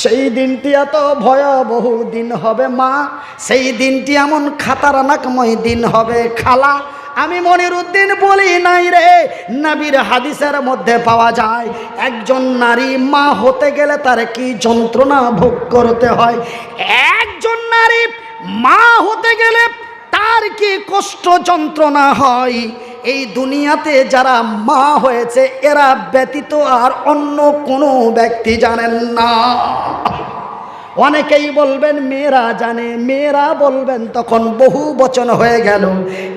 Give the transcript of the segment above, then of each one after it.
সেই দিনটি এত ভয়াবহ দিন হবে, মা। সেই দিনটি এমন খাতারানাকময় দিন হবে, খালা। আমি মনির উদ্দিন বলি নাই রে, নবীর হাদিসের মধ্যে পাওয়া যায়, একজন নারী মা হতে গেলে তার কি যন্ত্রণা ভোগ করতে হয়? একজন নারী মা হতে গেলে তার কি কষ্ট যন্ত্রণা হয়? এই দুনিয়াতে যারা মা হয়েছে, এরা ব্যতীত আর অন্য কোনো ব্যক্তি জানেন না। অনেকেই বলবেন, মেয়েরা জানে। মেয়েরা বলবেন, তখন বহু বচন হয়ে গেল।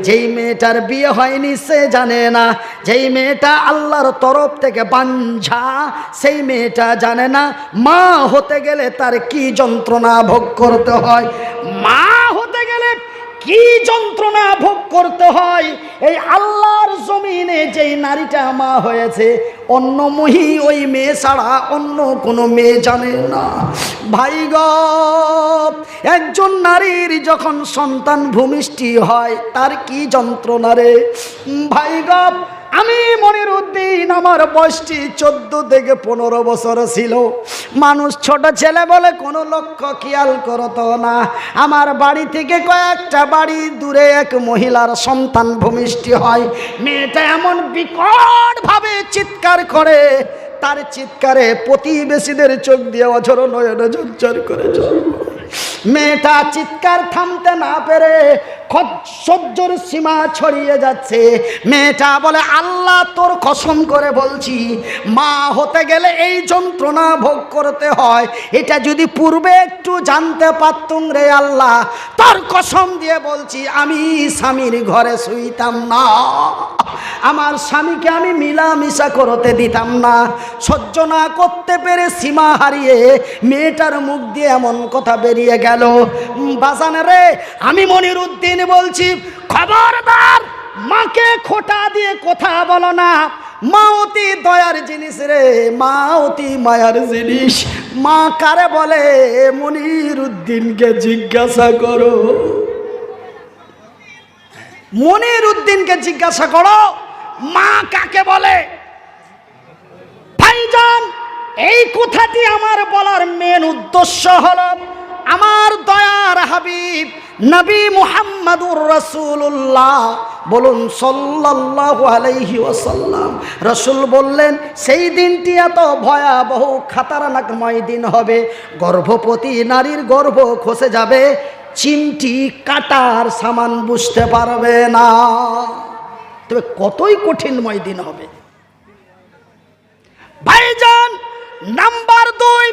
যেই মেয়েটার বিয়ে হয়নি, সে জানে না। যেই মেয়েটা আল্লাহর তরফ থেকে বাঞ্ঝা সেই মেয়েটা জানে না। মা হতে গেলে তার কি যন্ত্রণা ভোগ করতে হয়? মা কি যন্ত্রণা ভোগ করতে হয়? এই আল্লাহর জমিনে যেই নারীটা মা হয়েছে, অন্য মহি ওই মেয়ে ছাড়া অন্য কোনো মেয়ে জানে না। ভাই একজন নারীর যখন সন্তান ভূমিষ্ঠি হয়, তার কি যন্ত্রণা রে? ভাই আমি মনির উদ্দিন, আমার বয়সটি চোদ্দ থেকে পনেরো বছর ছিল। মানুষ ছোট ছেলে বলে কোনো লক্ষ্য খেয়াল করতো না। আমার বাড়ি থেকে কয়েকটা বাড়ি দূরে এক মহিলার সন্তান ভূমিষ্ঠি হয়। মেয়েটা এমন বিকটভাবে চিৎকার করে, তার চিৎকারে প্রতিবেশীদের চোখ দিয়ে অঝর নয়নে ঝরঝর করে মেয়েটা চিৎকার থামতে না পেরে সহ্যর সীমা ছড়িয়ে যাচ্ছে। মেয়েটা বলে, আল্লাহ তোর কসম করে বলছি, মা হতে গেলে এই যন্ত্রণা ভোগ করতে হয়। এটা যদি পূর্বে একটু জানতে পারতুম রে আল্লাহ, তোর কসম দিয়ে বলছি, আমি স্বামীর ঘরে শুইতাম না। আমার স্বামীকে আমি মিলামিশা করতে দিতাম না। সহ্য না করতে পেরে সীমা হারিয়ে মেয়েটার মুখ দিয়ে এমন কথা বেরিয়ে গেল। বাজান রে, আমি মনির উদ্দিন বলছি, খবরদার, মাকে খোটা দিয়ে কথা বলো না। মা অতি দয়ার জিনিস রে মা অতি মায়ার জিনিস। মা কারে বলে মনির উদ্দিনকে জিজ্ঞাসা করো। মনির উদ্দিনকে জিজ্ঞাসা করো, মা কাকে বলে? ভাইজান, এই কথাটি আমার বলার মেন উদ্দেশ্য হলো আমার দয়ার হাবিব নবী মুহাম্মাদুর রাসূলুল্লাহ, বলুন সাল্লাল্লাহু আলাইহি ওয়াসাল্লাম। রসুল বললেন, সেই দিনটি এত ভয়াবহ খাতারনাকময় দিন হবে, গর্ভবতী নারীর গর্ভ খসে যাবে, চিমটি কাটার সামান বুঝতে পারবে না। তবে কতই কঠিনময় দিন হবে। ভাইজান, নাম্বার দুই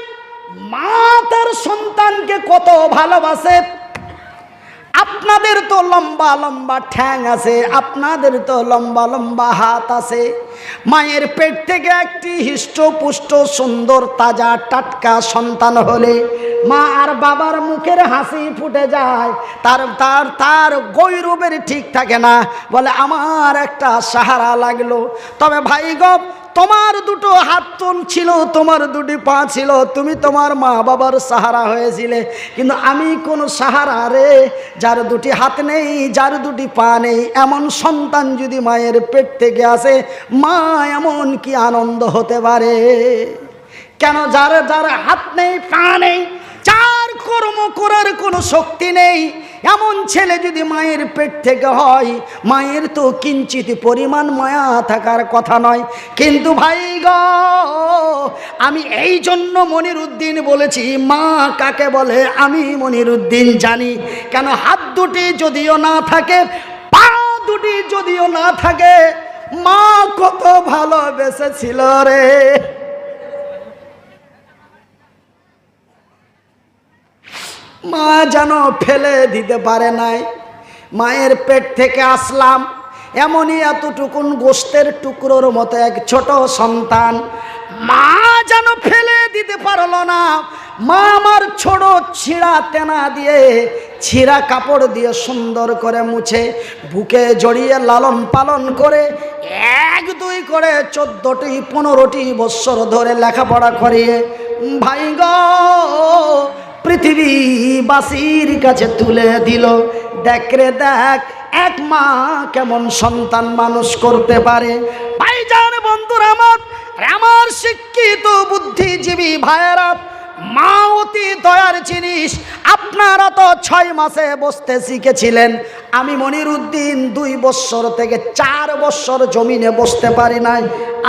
মা তার সন্তানকে কত ভালোবাসে? আপনাদের তো লম্বা লম্বা ঠ্যাং আছে, আপনাদের তো লম্বা লম্বা হাত আছে। মায়ের পেট থেকে একটি হৃষ্টপুষ্ট, সুন্দর, তাজা, টাটকা সন্তান হলে মা আর বাবার মুখের হাসি ফুটে যায়। তার তার তার গৈরবের ঠিক থাকে না। বলে, আমার একটা সাহারা লাগল। তবে ভাই গপ তোমার দুটো হাত তুন ছিল, তোমার দুটি পা ছিল, তুমি তোমার মা বাবার সাহারা হয়েছিলে। কিন্তু আমি কোনো সাহারা রে, যার দুটি হাত নেই, যার দুটি পা নেই, এমন সন্তান যদি মায়ের পেট থেকে আসে, মা এমন কি আনন্দ হতে পারে? কেন যার যার হাত নেই, পা নেই, চার কর্ম করার কোনো শক্তি নেই। এমন ছেলে যদি মায়ের পেট থেকে হয়, মায়ের তো কিঞ্চিত পরিমাণ মায়া থাকার কথা নয়। কিন্তু ভাই গ, আমি এই জন্য মনির উদ্দিন বলেছি, মা কাকে বলে আমি মনির উদ্দিন জানি। কেন হাত দুটি যদিও না থাকে, পা দুটি যদিও না থাকে, মা কত ভালোবেসেছিল রে। মা যেন ফেলে দিতে পারে নাই। মায়ের পেট থেকে আসলাম। এমনই এতটুকুন গোস্তের টুকরোর মতো এক ছোট সন্তান। মা যেন ফেলে দিতে পারল না। মা আমার ছোট ছিঁড়া তেনা দিয়ে ছিঁড়া কাপড় দিয়ে সুন্দর করে মুছে, বুকে জড়িয়ে লালন পালন করে এক, দুই করে চোদ্দটি, পনেরোটি বৎসর ধরে লেখাপড়া করিয়ে, ভাই গো পৃথিবীবাসীর কাছে তুলে দিল। দেখ রে দেখ, এক মা কেমন সন্তান মানুষ করতে পারে? ভাইজান বন্ধুরা আমার আমার শিক্ষিত বুদ্ধিজীবী ভাইয়েরা, মা অতি দয়ার জিনিস, আপনারা তো ছয় মাসে বসতে শিখেছিলেন। আমি মনির উদ্দিন দুই বৎসর থেকে চার বৎসর জমিনে বসতে পারি নাই।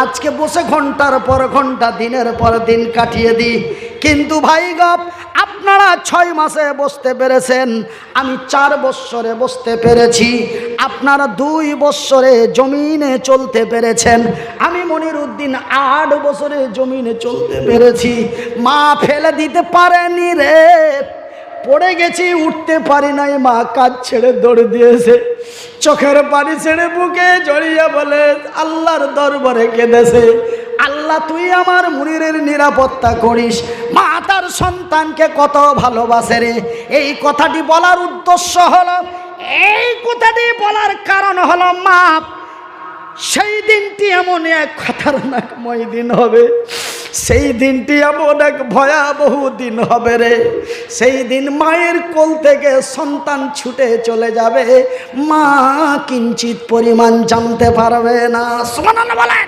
আজকে বসে ঘণ্টার পর ঘণ্টা, দিনের পর দিন কাটিয়ে দিই। কিন্তু ভাই গপ আপনারা ছয় মাসে বসতে পেরেছেন, আমি চার বৎসরে বসতে পেরেছি, আপনারা দুই বৎসরে জমিনে চলতে পেরেছেন, আমি মনির উদ্দিন আট বছরে জমিনে চলতে পেরেছি, মা ফেলে দিতে পারেনি রে, পড়ে গেছি, উঠতে পারি নাই, মা কাজ ছেড়ে দৌড় দিয়েছে, চোখের পানি ছেড়ে বুকে জড়িয়ে বলে, আল্লাহর দরবারে কেঁদেছে আল্লাহ, তুই আমার মুনিরের নিরাপত্তা করিস। মা তার সন্তানকে কত ভালোবাসে রে। এই কথাটি বলার উদ্দেশ্য হলো, এই কথাটি বলার কারণ হলো, মা, সেই দিনটি এমন এক খতরনাকময় দিন হবে। সেই দিনটি এমন এক ভয়াবহ দিন হবে রে। সেই দিন মায়ের কোল থেকে সন্তান ছুটে চলে যাবে। মা কিঞ্চিত পরিমাণ জানতে পারবে না। সুবহানাল্লাহ বলেন।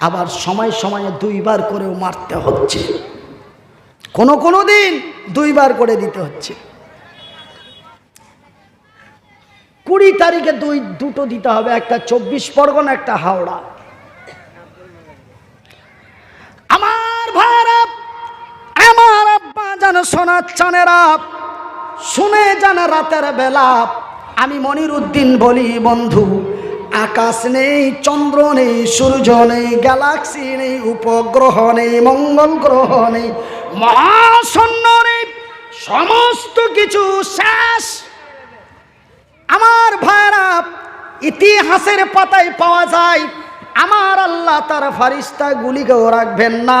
আবার সময় সময়ে দুইবার করেও মারতে হচ্ছে। কোনো কোনো দিন দুইবার করে দিতে হচ্ছে। কুড়ি তারিখে দুই, দুটো দিতে হবে, একটা চব্বিশ পরগনা, একটা হাওড়া। আমার ভাইরা আমার আব্বা যেন সোনার চানেরা শুনে যেন রাতের বেলা আমি মনির উদ্দিন বলি, বন্ধু আকাশ নেই, চন্দ্র নেই, সূর্য নেই, গ্যালাক্সি নেই, উপগ্রহ নেই, মঙ্গল গ্রহ নেই, মহাশূন্য নেই, সমস্ত কিছু শেষ। আমার ভাইরা, ইতিহাসের পাতায় পাওয়া যায়, আমার আল্লাহ তার ফারিস্তা গুলিকেও রাখবেন না।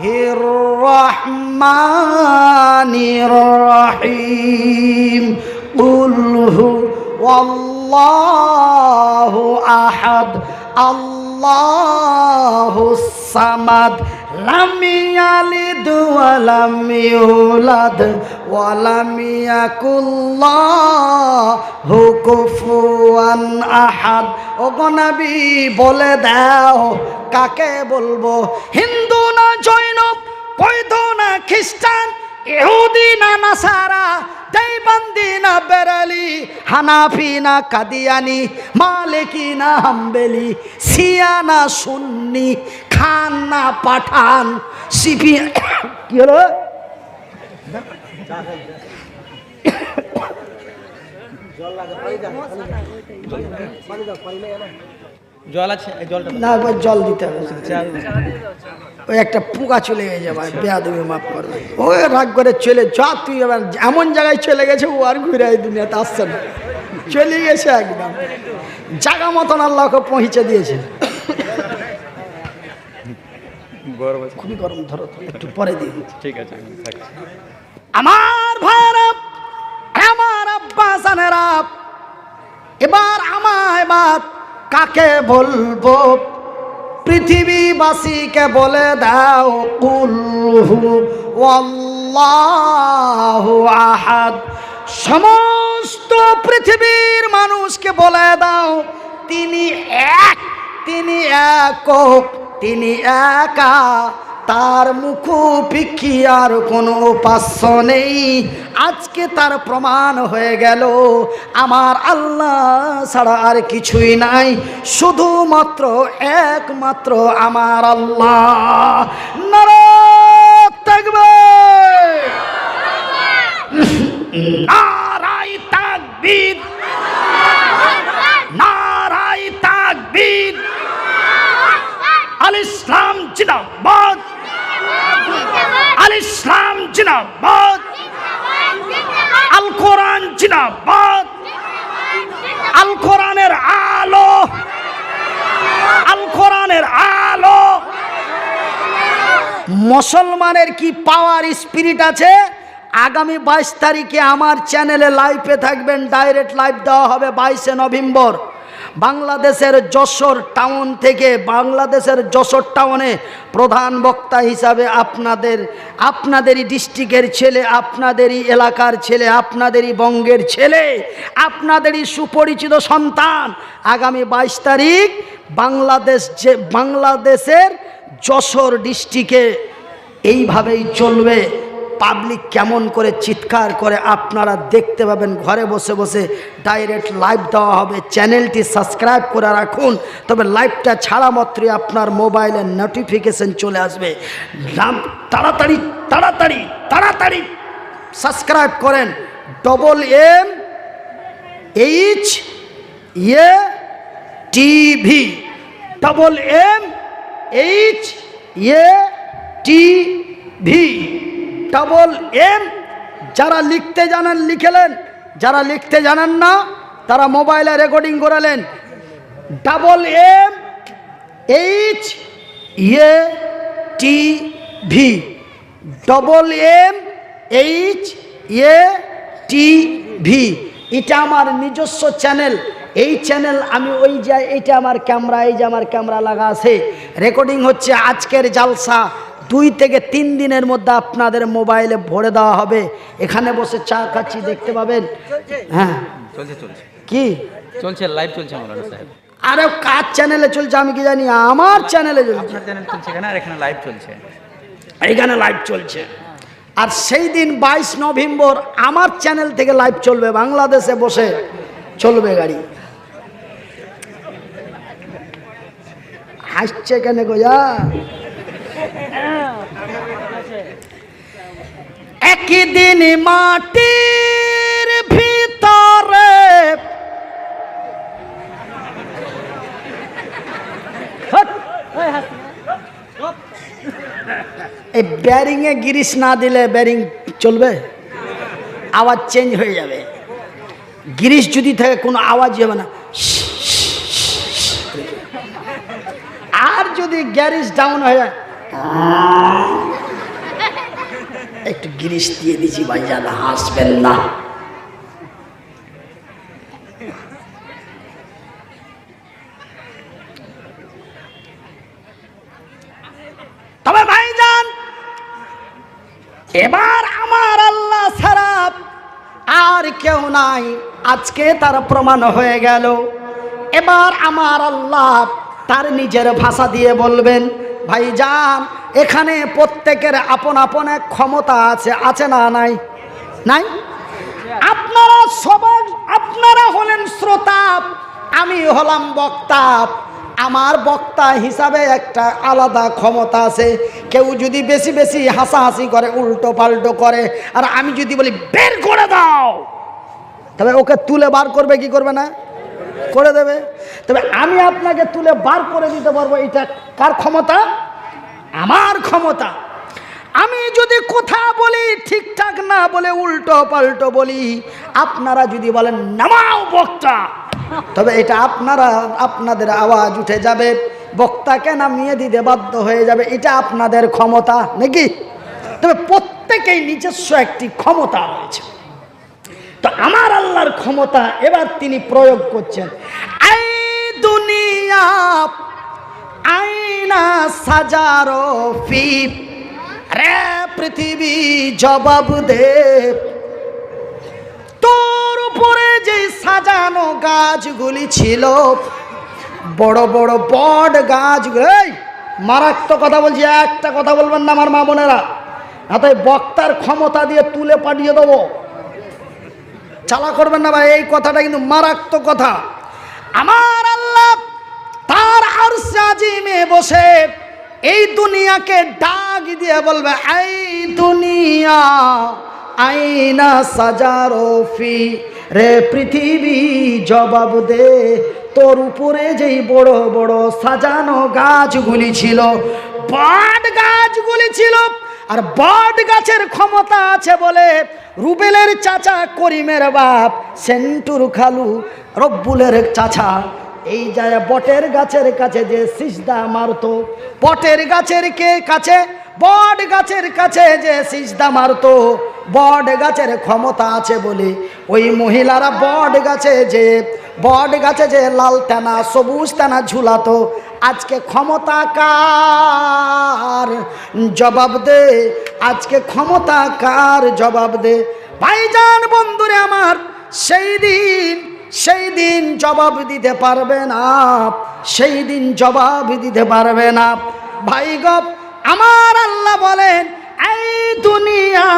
হির রহমানির রহিম কুলহু ওয়াল্লাহু আহাদ আল্লাহু সামাদ, লাম ইয়ালিদ ওয়া লাম ইউলাদ ওয়া ইয়াকুল্লাহু আহাদ। ওগো নবী, বলে দাও, কাকে বলব? হিন্দু না জৈন, বৈধ না খ্রিস্টান, ইহুদি না নাসারা দেবন্দি না বেরালি হানাফি না কাদিয়ানি মালিকি না হাম্বেলি সিয়া না সুন্নি খান না পাঠান, সিপি, কি হলো? জল আছে? জলটা না জল দিতে হবে। ওই একটা পোকা চলে গেছে ভাই বেয়া দেবে মাফ করবে। ও রাগ করে চলে যা তুই এবার এমন জায়গায় চলে গেছে ও আর ঘুরে এই দুনিয়াতে আসছে না। চলে গেছে একদম। জায়গা মতন আল্লাহকে পৌঁছে দিয়েছে। গরম খুবই গরম ধরো একটু পরে দিয়ে ঠিক আছে আমার ভাইরা আমার আব্বাসানেরা এবার আমায় বাদ কাকে বলব? পৃথিবীবাসীকে বলে দাও, কুলহু আল্লাহু আহাদ। সমস্ত পৃথিবীর মানুষকে বলে দাও, তিনি এক, তিনি একক, তিনি একা। তার মুখোপিক্ষি আর কোনো উপাস্য নেই। আজকে তার প্রমাণ হয়ে গেল। আমার আল্লাহ ছাড়া আর কিছুই নাই। শুধুমাত্র, একমাত্র আমার আল্লাহ। থাকবে নারাই তাকবীর। নারাই তাকবীর। আল ইসলাম জিন্দাবাদ। জিন্দাবাদ। আল কোরআন জিন্দাবাদ। আল কোরআনের আলো। আল কোরআনের আলো। মুসলমানের কি পাওয়ার স্পিরিট আছে? আগামী বাইশ তারিখে আমার চ্যানেলে লাইভে থাকবেন ডাইরেক্ট লাইভ দেওয়া হবে বাইশে নভেম্বর। বাংলাদেশের যশোর টাউন থেকে বাংলাদেশের যশোর টাউনে প্রধান বক্তা হিসাবে আপনাদের, আপনাদেরই ডিস্ট্রিক্টের ছেলে, আপনাদেরই এলাকার ছেলে, আপনাদেরই বঙ্গের ছেলে, আপনাদেরই সুপরিচিত সন্তান। আগামী বাইশ তারিখ বাংলাদেশ যে, বাংলাদেশের যশোর ডিস্ট্রিক্টে এইভাবেই চলবে। পাবলিক কেমন করে চিৎকার করে আপনারা দেখতে পাবেন, ঘরে বসে বসে ডাইরেক্ট লাইভ দেওয়া হবে। চ্যানেলটি সাবস্ক্রাইব করে রাখুন। তবে লাইভটা ছাড়া মাত্রই আপনার মোবাইলে নোটিফিকেশন চলে আসবে। তাড়াতাড়ি তাড়াতাড়ি তাড়াতাড়ি সাবস্ক্রাইব করেন। Double M H A TV double M H A T V double M যারা লিখতে জানেন লিখেলেন, যারা লিখতে জানেন না, তারা মোবাইলে রেকর্ডিং করালেন। Double M H A T V double M H A T V এটা আমার নিজস্ব চ্যানেল এই চ্যানেল আমি ওই যে এইটা আমার ক্যামেরা এই যে আমার ক্যামেরা লাগা আছে। রেকর্ডিং হচ্ছে আজকের জালসা। দুই থেকে তিন দিনের মধ্যে আপনাদের মোবাইলে ভরে দেওয়া হবে। এখানে বসে চা খাচ্ছি দেখতে পাবেন। হ্যাঁ। চলছে চলছে। কি? চলছে লাইভ চলছে মৌলানা সাহেব আরে কার চ্যানেলে চলছে আমি কি জানি? আমার চ্যানেলে চলছে। চ্যানেল চলছে এখানে আর এখানে লাইভ চলছে। এইখানে লাইভ চলছে। আর সেই দিন বাইশ নভেম্বর আমার চ্যানেল থেকে লাইভ চলবে বাংলাদেশে বসে চলবে গাড়ি। হাসছে কেন গোজা একদিন মাটির ভিতরে। এই ব্যারিংয়ে গিরিস না দিলে ব্যারিং চলবে? আওয়াজ চেঞ্জ হয়ে যাবে। গিরিস যদি থাকে, কোনো আওয়াজই হবে না। আর যদি গ্যারিস ডাউন হয়ে যায় একটু গিরিশ দিয়ে দিছি ভাইজান, হাসবেন না। তবে ভাইজান, এবার আমার আল্লাহ ছাড়া আর কেউ নাই। আজকে তার প্রমাণ হয়ে গেল। এবার আমার আল্লাহ তার নিজের ভাষা দিয়ে বলবেন ভাইজান, এখানে প্রত্যেকের আপন আপন ক্ষমতা আছে আছে না নাই? নাই? আপনারা সবাই, আপনারা হলেন শ্রোতা আমি হলাম বক্তা আমার বক্তা হিসাবে একটা আলাদা ক্ষমতা আছে। কেউ যদি বেশি বেশি হাসাহাসি করে, উল্টো পাল্টো করে, আর আমি যদি বলি, বের করে দাও! তবে ওকে তুলে বার করবে, কি করবে না? করে দেবে। তবে আমি আপনাকে তুলে বার করে দিতে পারব, এটা কার ক্ষমতা? আমার ক্ষমতা। আমি যদি কথা বলি, ঠিকঠাক না বলে উল্টো পাল্টো বলি, আপনারা যদি বলেন, নামাও বক্তা। তবে এটা আপনারা, আপনাদের আওয়াজ উঠে যাবে, বক্তাকে নামিয়ে দিতে বাধ্য হয়ে যাবে, এটা আপনাদের ক্ষমতা, নাকি? তবে প্রত্যেকেই নিজস্ব একটি ক্ষমতা রয়েছে। আমার আল্লাহর ক্ষমতা এবার তিনি প্রয়োগ করছেন। আই দুনিয়া আইনা সাজারো ফিপ রে পৃথিবী জবাব দে। তোর উপরে যে সাজানো গাছগুলি ছিল, বড় বড় বট গাছ এই মারাত্মক কথা বলছি, একটা কথা বলবেন না আমার মা বোনেরা তাই বক্তার ক্ষমতা দিয়ে তুলে পাঠিয়ে দেবো। চালা করবেন না ভাই, এই কথাটা কিন্তু মারাত্মক কথা। আমার আল্লাহ তার আর সাজিমে বসে এই দুনিয়াকে ডাক দিয়ে বলবে এই দুনিয়া, আইনা সাজারো ফি, রে পৃথিবী জবাব দে। তোর উপরে যেই বড় বড় সাজানো গাছগুলি ছিল বট গাছগুলি ছিল আর বট গাছের ক্ষমতা আছে বলে রুবেলের চাচা করিমের বাপ সেন্টুর খালু রব্বুলের চাচা। এই যায় বটের গাছের কাছে যে সিজদা মারতো, বটের গাছের কে কাছে? বট গাছের কাছে যে সিজদা মারতো, বট গাছের ক্ষমতা আছে বলে ওই মহিলারা বট গাছে যে, বট গাছে যে লাল টানা সবুজ টানা ঝুলাতো আজকে ক্ষমতা কার জবাব দে, আজকে ক্ষমতা কার জবাব দে। ভাইজান বন্ধুরে আমার, সেই দিন সেই দিন জবাব দিতে পারবে না, সেই দিন জবাব দিতে পারবে না। ভাই গপ, আমার আল্লাহ বলেন, এই দুনিয়া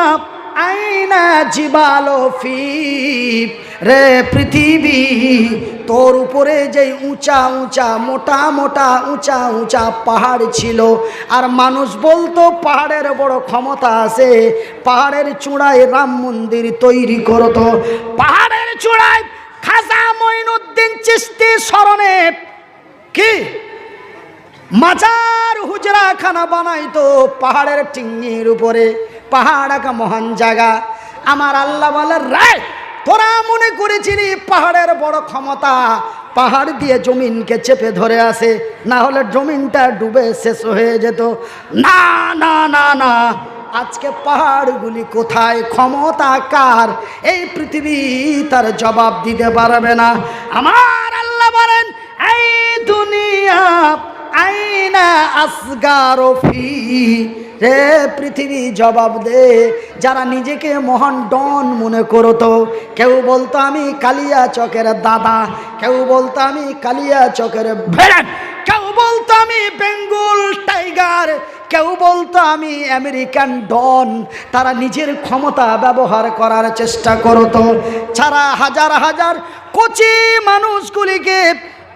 আইনা জিবালো রে পৃথিবী, তোর উপরে যেই উঁচা উঁচা, মোটা মোটা, উঁচা উঁচা পাহাড় ছিল, আর মানুষ বলতো পাহাড়ের বড় ক্ষমতা আছে, পাহাড়ের চূড়ায় রাম মন্দির তৈরি করতো। পাহাড়ের চূড়ায় খাজা মঈনুদ্দিন চিস্তি স্মরণে কি? মাজার হুজরা খানা বানাইতো পাহাড়ের টিঙ্গির উপরে। পাহাড় একা মহান জায়গা। আমার আল্লাহ বলে, রায়, তোরা মনে করেছিলি পাহাড়ের বড় ক্ষমতা? পাহাড় দিয়ে জমিনকে চেপে ধরে আসে না হলে জমিনটা ডুবে শেষ হয়ে যেত। না না না না। আজকে পাহাড়গুলি কোথায়? ক্ষমতা কার? এই পৃথিবী তার জবাব দিতে পারবে না। আমার আল্লাহ বলেন, এই দুনিয়া আইনা আসগার ফি। রে পৃথিবী জবাব দে। যারা নিজেকে মহান ডন মনে করতো, কেউ বলতো আমি কালিয়া চকের দাদা, কেউ বলতো আমি কালিয়া চকের ভেড়াট, কেউ বলতো আমি বেঙ্গল টাইগার, কেউ বলতো আমি আমেরিকান ডন। তারা নিজের ক্ষমতা ব্যবহার করার চেষ্টা করতো। ছাড়া হাজার হাজার কচি মানুষগুলিকে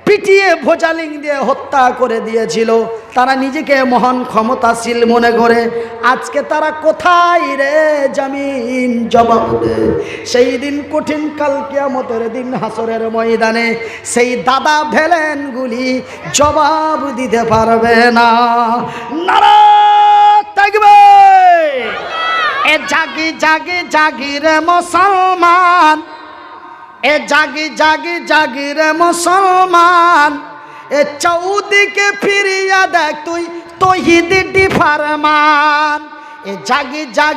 পিটিয়ে ভোজালিং দিয়ে হত্যা করে দিয়েছিল। তারা নিজেকে মহান ক্ষমতাশীল মনে করে, আজকে তারা কোথায় রে জামিন জবাব সেই দিন কঠিন কাল কিয়ামতের দিন হাসরের ময়দানে সেই দাদা ভেলেনগুলি জবাব দিতে পারবে না। নারা থাকবে। এ জাগি জাগি জাগি রে মুসলমান এ জাগি জাগি জাগি রে মুসলমান, এ চৌদিকে ফিরিয়া দেখ তুই তহিদ ডিফারমান এ জাগি জাগ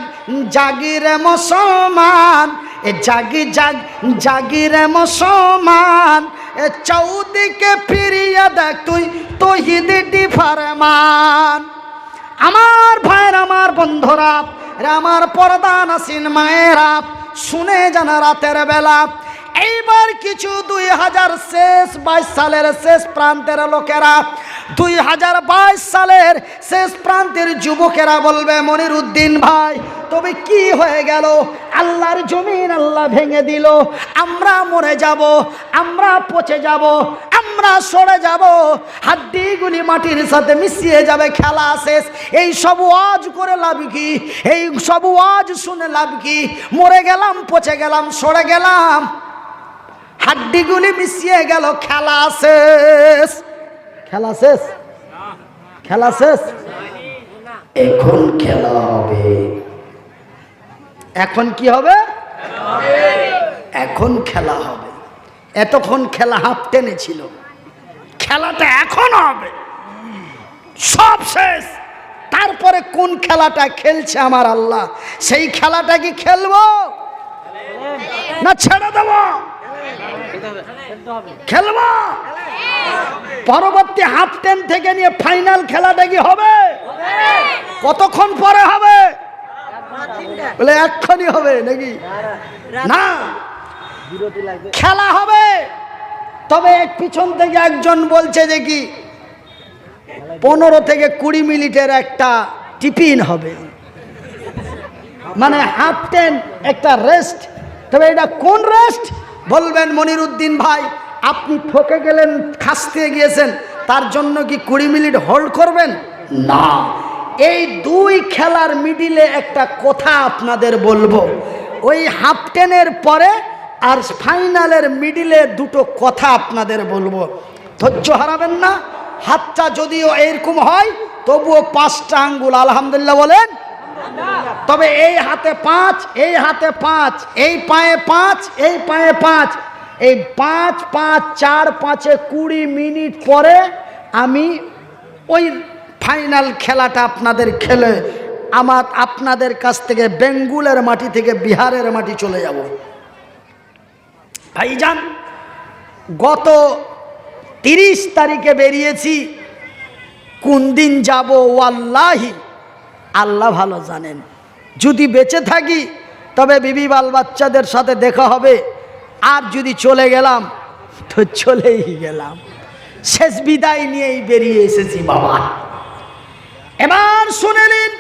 জাগি রে মুসলমান, এ জাগি জাগ জাগি রে মুসলমান, এ চৌদিকে ফিরিয়া দেখ তুই তহিদ ডিফারমান আমার ভাইয়ের, আমার বন্ধুরা আমার পর্দা নাসিন মায়েরা, শুনে জানা রাতের বেলা এইবার কিছু দুই হাজার শেষ বাইশ সালের শেষ প্রান্তের লোকেরা, দুই হাজার বাইশ সালের শেষ প্রান্তের যুবকেরা বলবে মনির উদ্দিন ভাই, তবে কি হয়ে গেল? আল্লাহর জমিন আল্লাহ ভেঙে দিল। আমরা মরে যাব, আমরা পচে যাব, আমরা সরে যাব। হাড্ডিগুলি মাটির সাথে মিশিয়ে যাবে, খেলা শেষ। এই সব ওয়াজ করে লাভ কি? এই সব ওয়াজ শুনে লাভ কি? মরে গেলাম, পচে গেলাম, সরে গেলাম। হাড্ডিগুলি মিশিয়ে গেল, খেলা শেষ। খেলা শেষ? খেলা শেষ? এখন খেলা হবে। এখন কি হবে? এখন খেলা হবে। এতক্ষণ খেলা হাফ টেনেছিল খেলাটা এখন হবে। সব শেষ। তারপরে কোন খেলাটা খেলছে আমার আল্লাহ? সেই খেলাটা কি খেলব? না ছেড়ে দেবো? খেলব? পরবর্তী হাফ টেন থেকে নিয়ে ফাইনাল খেলাটা কি হবে? কতক্ষণ পরে হবে? বলে এক্ষুনি হবে নাকি? না। খেলা হবে। তবে এক পিছন থেকে একজন বলছে যে কি, পনেরো থেকে কুড়ি মিনিটের একটা টিফিন হবে। মানে হাফ টেন একটা রেস্ট তবে এটা কোন রেস্ট বলবেন মনিরুদ্দিন ভাই, আপনি ঠকে গেলেন, খাসতে গিয়েছেন, তার জন্য কি কুড়ি মিনিট হোল্ড করবেন? না। এই দুই খেলার মিডিলে একটা কথা আপনাদের বলব। ওই হাফ টেনের পরে আর ফাইনালের মিডিলে দুটো কথা আপনাদের বলব। ধৈর্য হারাবেন না, হাতটা যদিও এরকম হয়, তবুও পাঁচটা আঙ্গুল, আলহামদুলিল্লাহ বলেন তবে এই হাতে পাঁচ, এই হাতে পাঁচ, এই পায়ে পাঁচ, এই পায়ে পাঁচ। এই পাঁচ পাঁচ, চার, পাঁচে কুড়ি মিনিট পরে আমি ওই ফাইনাল খেলাটা আপনাদের খেলে আমার আপনাদের কাছ থেকে বেঙ্গুলের মাটি থেকে বিহারের মাটি চলে যাব। ভাইজান, গত তিরিশ তারিখে বেরিয়েছি। কোন দিন যাব? ওয়াল্লাহি। আল্লাহ ভালো জানেন। যদি বেঁচে থাকি, তবে বিবি বাল বাচ্চাদের সাথে দেখা হবে। আর যদি চলে গেলাম, তো চলেই গেলাম। শেষ বিদায় নিয়েই বেরিয়ে এসেছি বাবা। এবার শুনে নিন,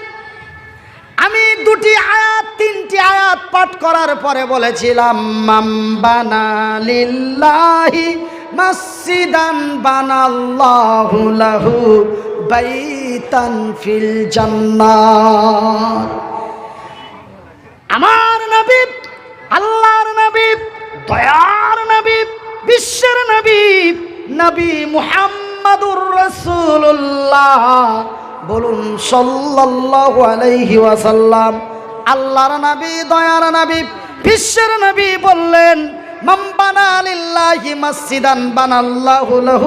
আমি দুটি আয়াত, তিনটি আয়াত পাঠ করার পরে বলেছিলাম মাম্বানা বানাল্লাহু লাহু আমার নবী, আল্লাহর নবী, দয়ার নবী, বিশ্বের নবী নবী মুহাম্মাদুর রাসূলুল্লাহ। বলুন ওয়াসাল্লাম, আল্লাহর নবী, দয়ার নবী, বিশ্বের নবী বললেন মাম বানা লিল্লাহি মসজিদান বানাল্লাহু লাহু।